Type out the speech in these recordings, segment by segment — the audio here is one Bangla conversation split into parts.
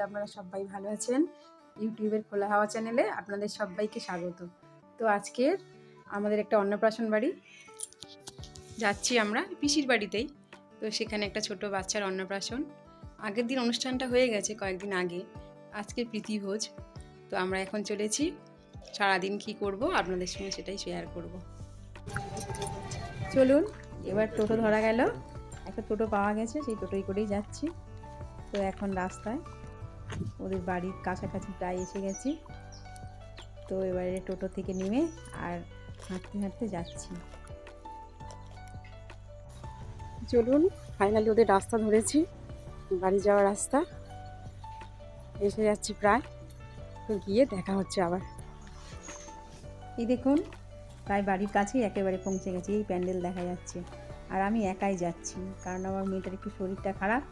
আপনারা সবাই ভালো আছেন ইউটিউবের খোলা হাওয়া চ্যানেলে আপনাদের সবাইকে স্বাগত। তো আজকের আমাদের একটা অন্নপ্রাশন বাড়ি। যাচ্ছি আমরা পিসির বাড়িতেই। তো সেখানে একটা ছোট বাচ্চার অন্নপ্রাশন। আগের দিন অনুষ্ঠানটা হয়ে গেছে কয়েকদিন আগে। আজকের প্রীতিভোজ তো আমরা এখন চলেছি। সারাদিন কি করব, আপনাদের সঙ্গে সেটাই শেয়ার করব। চলুন, এবার টোটো ধরা গেল। একটা টোটো পাওয়া গেছে, সেই টোটোই করেই যাচ্ছি। তো এখন রাস্তায় ওদের বাড়ির কাছাকাছি প্রায় এসে গেছি। তো এবারে টোটো থেকে নেমে আর হাঁটতে হাঁটতে যাচ্ছি। চলুন ফাইনালি ওদের রাস্তা ধরেছি। বাড়ি যাওয়ার রাস্তা। এসে যাচ্ছি প্রায়। তো গিয়ে দেখা হচ্ছে আবার। এই দেখুন প্রায় বাড়ির কাছেই একেবারে পৌঁছে গেছি। এই প্যান্ডেল দেখা যাচ্ছে। আর আমি একাই যাচ্ছি কারণ আমার মেয়েটার একটু শরীরটা খারাপ।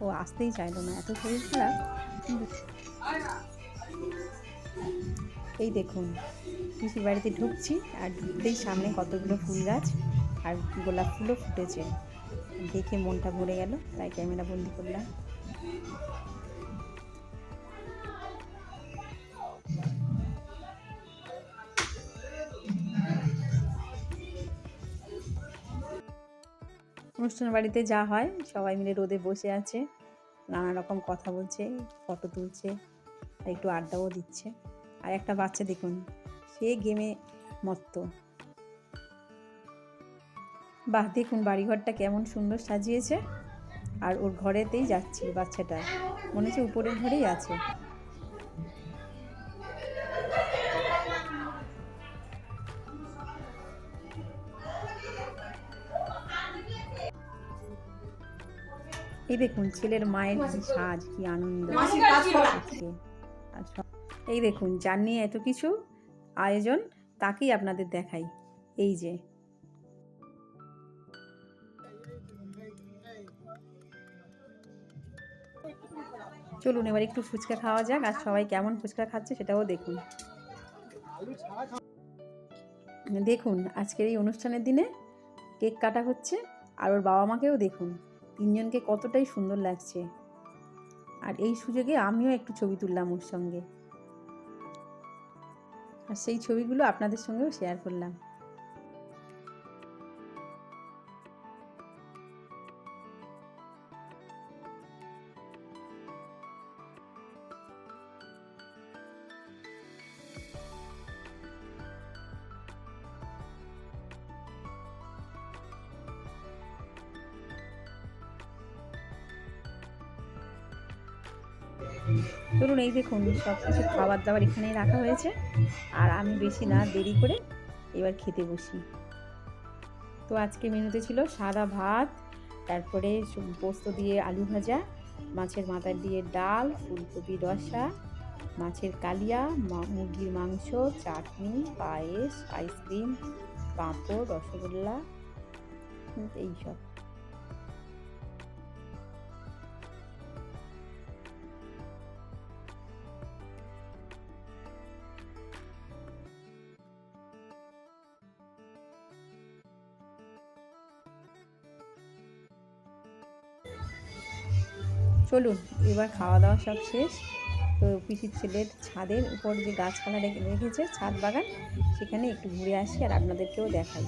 ও আসতেই চাইলো না, এত শরীর খারাপ। এই দেখুন, পিসির বাড়িতে ঢুকছি আর ঢুকতেই সামনে কতগুলো ফুল গাছ আর গোলাপ ফুলও ফুটেছে। দেখে মনটা ভরে গেল, তাই ক্যামেরা বন্দি করলাম। অনুষ্ঠান বাড়িতে যা হয়, সবাই মিলে রোদে বসে আছে, নানা রকম কথা বলছে, ফটো তুলছে, আর একটু আড্ডাও দিচ্ছে। আর একটা বাচ্চা দেখুন, সে গেমে মত্ত। বাহ, দেখুন বাড়িঘরটা কেমন সুন্দর সাজিয়েছে। আর ওর ঘরেতেই যাচ্ছে বাচ্চাটা। মনে হচ্ছে উপরের ঘরেই আছে। এই দেখুন ছেলের মায়ের কি সাজ কি আনন্দ। সব- এই দেখুন যার নিয়ে এত কিছু আয়োজন তাকেই আপনাদের দেখাই। এই যে। চলুন এবার একটু ফুচকা খাওয়া যাক আর সবাই কেমন ফুচকা খাচ্ছে সেটাও দেখুন। দেখুন আজকের এই অনুষ্ঠানের দিনে কেক কাটা হচ্ছে আর ওর বাবা মাকেও দেখুন। তিনজনকে কতটাই সুন্দর লাগছে। আর এই সুযোগে আমিও একটু ছবি তুললাম ওর সঙ্গে। আর সেই ছবিগুলো আপনাদের সঙ্গেও শেয়ার করলাম। ধরুন এই দেখুন সব কিছু খাবার দাবার এখানেই রাখা হয়েছে। আর আমি বেশি না, দেরি করে এবার খেতে বসি। তো আজকে মেনুতে ছিল সাদা ভাত, তারপরে পোস্ত দিয়ে আলু ভাজা, মাছের মাথা দিয়ে ডাল, ফুলকপি রসা, মাছের কালিয়া মুরগির মাংস, চাটনি, পায়েস, আইসক্রিম, পাঁপড়, রসগোল্লা এইসব চলুন, এবার খাওয়া দাওয়া সব শেষ। তো পিসির ছেলের ছাদের উপর যে গাছপালা রেখে রেখেছে, ছাদ বাগান, সেখানে একটু ঘুরে আসি আর আপনাদেরকেও দেখাই।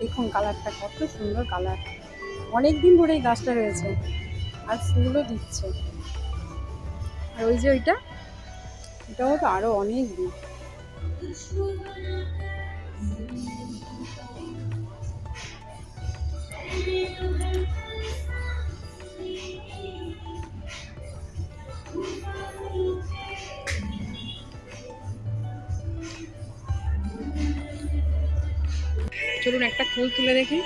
দেখুন কালারটা কত সুন্দর কালার। অনেক দিন ধরে এই গাছটা রয়েছে, আর ফুলও দিচ্ছে। আর ওই যে ওইটা, এটাও তো আরও অনেক দিন চলুন একটা ফুল তুলে দেখি।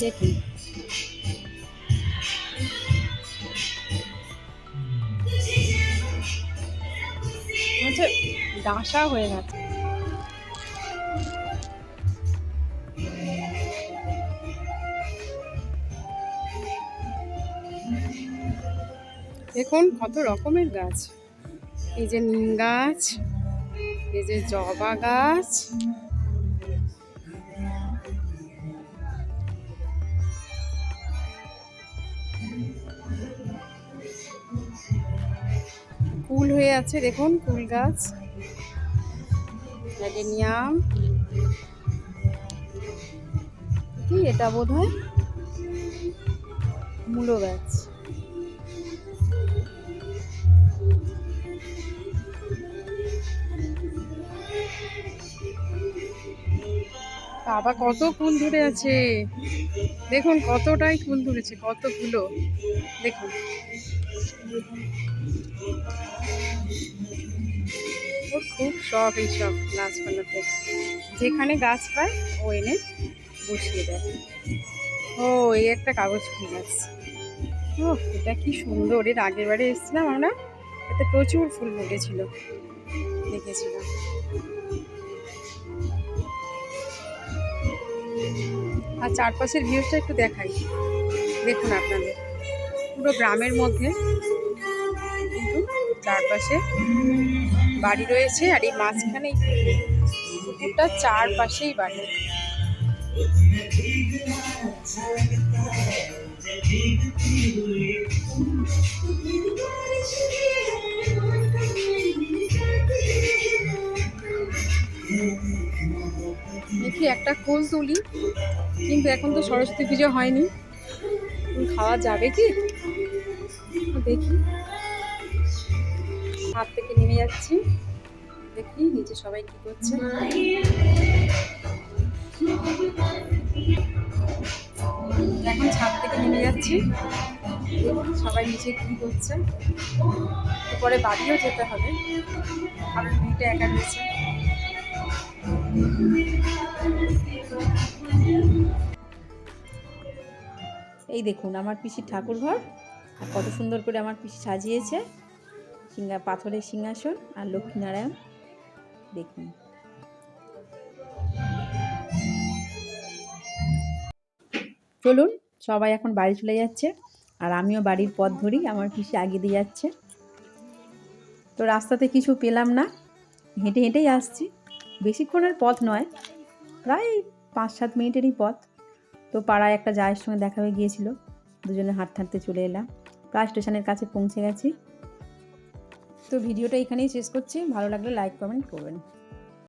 দেখুন আচ্ছা, ডাঁসা হয়ে গেছে। দেখুন কত রকমের গাছ। এই যে নিম গাছ, এই যে জবা গাছ। কুল হয়ে আছে দেখুন, কুল গাছ। অ্যাডেনিয়াম কি এটা বোধ হয় মূলো গাছ। বাবা, কত ফুল ধরে আছে। দেখুন, কতটাই ফুল ধরেছে, কতগুলো। দেখুন। ওর খুব শখ এই এইসব গাছপালাতে। যেখানে গাছ পায়, ও এনে বসিয়ে দেয়। ও, এই একটা কাগজ ফুল গাছ। ও এটা কি সুন্দর। এর আগের বারে এসেছিলাম আমরা, এতে প্রচুর ফুল ফুটেছিল। দেখেছিলাম। আর চারপাশের ভিউজটা একটু দেখাই। দেখুন আপনাদের। পুরো গ্রামের মধ্যে কিন্তু চারপাশে বাড়ি রয়েছে আর এই মাঝখানে পুকুরটা চারপাশেই বাড়ি। দেখি একটা কোল তুলি। কিন্তু এখন তো সরস্বতী পুজো হয়নি। খাওয়া যাবে কি? দেখি। হাত থেকে নেমে যাচ্ছি। দেখি নিচে সবাই কি করছে। এখন ছাদ থেকে নেমে যাচ্ছি। সবাই নিচে কি করছে? পরে বাড়িও যেতে হবে। কারণ মেয়েটা একা রয়েছে। এই দেখুন, আমার পিসির ঠাকুর ঘর আর কত সুন্দর করে আমার পিসি সাজিয়েছে। সিংহা, পাথরের সিংহাসন আর লক্ষ্মীনারায়ণ, দেখুন। চলুন, সবাই এখন বাড়ি চলে যাচ্ছে, আর আমিও বাড়ির পথ ধরি আমার পিসি আগে দিয়ে যাচ্ছে। তো রাস্তাতে কিছু পেলাম না, হেঁটে হেঁটেই আসছি। বেশিক্ষণের পথ নয়, প্রায় পাঁচ সাত মিনিটেরই পথ। তো পাড়ায় একটা জায়ের সঙ্গে দেখা হয়ে গিয়েছিল। দুজনে হাঁটতে হাঁটতে চলে এলাম। প্রায় স্টেশনের কাছে পৌঁছে গেছি। তো ভিডিওটা এখানেই শেষ করছি। ভালো লাগলে লাইক কমেন্ট করবেন।